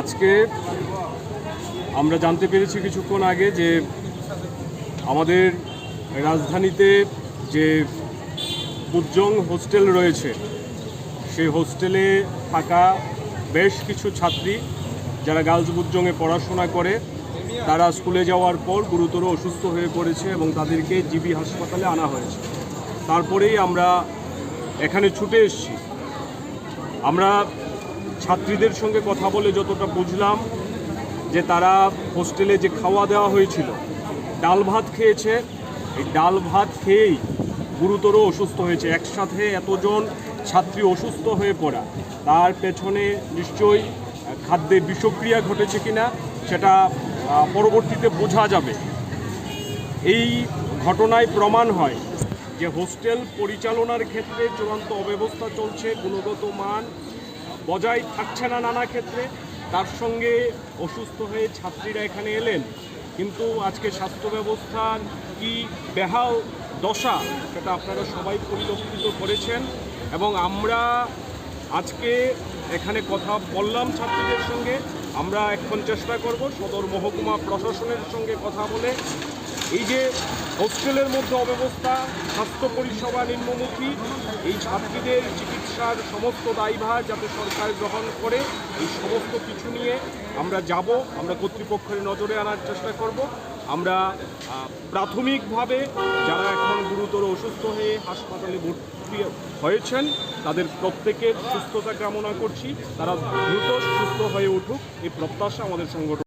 আজকে আমরা জানতে পেরেছি কিছুক্ষণ আগে যে আমাদের রাজধানীতে যে উজ্জং হোস্টেল রয়েছে, সেই হোস্টেলে থাকা বেশ কিছু ছাত্রী যারা গার্লস বুজ্জংয়ে পড়াশোনা করে, তারা স্কুলে যাওয়ার পর গুরুতর অসুস্থ হয়ে পড়েছে এবং তাদেরকে জিবি হাসপাতালে আনা হয়েছে। তারপরেই আমরা এখানে ছুটে এসেছি। আমরা ছাত্রীদের সঙ্গে কথা বলে যতটা বুঝলাম যে তারা হোস্টেলে যে খাওয়া দেওয়া হয়েছিল, ডাল ভাত খেয়েছে, এই ডাল ভাত খেয়েই গুরুতর অসুস্থ হয়েছে। একসাথে এতজন ছাত্রী অসুস্থ হয়ে পড়া, তার পেছনে নিশ্চয়ই খাদ্যে বিষক্রিয়া ঘটেছে কিনা সেটা পরবর্তীতে বোঝা যাবে। এই ঘটনায় প্রমাণ হয় যে হোস্টেল পরিচালনার ক্ষেত্রে চূড়ান্ত অব্যবস্থা চলছে, গুণগত মান বজায় থাকছে না নানা ক্ষেত্রে, তার সঙ্গে অসুস্থ হয়ে ছাত্রীরা এখানে এলেন। কিন্তু আজকে স্বাস্থ্য ব্যবস্থার কি বেহাল দশা, সেটা আপনারা সবাই পরিলক্ষিত করেছেন এবং আমরা আজকে এখানে কথা বললাম ছাত্রীদের সঙ্গে। আমরা এখন চেষ্টা করব সদর মহকুমা প্রশাসনের সঙ্গে কথা বলে এই যে হোস্টেলের মধ্যে অব্যবস্থা, স্বাস্থ্য পরিষেবা নিম্নমুখী, এই ছাত্রীদের চিকিৎসার সমস্ত দায়ভার যাতে সরকার গ্রহণ করে, এই সমস্ত কিছু নিয়ে আমরা যাব, আমরা কর্তৃপক্ষের নজরে আনার চেষ্টা করব। আমরা প্রাথমিকভাবে যারা এখন গুরুতর অসুস্থ হয়ে হাসপাতালে ভর্তি হয়েছেন, তাদের প্রত্যেকের সুস্থতা কামনা করছি। তারা দ্রুত সুস্থ হয়ে উঠুক, এই প্রত্যাশা আমাদের সংগঠন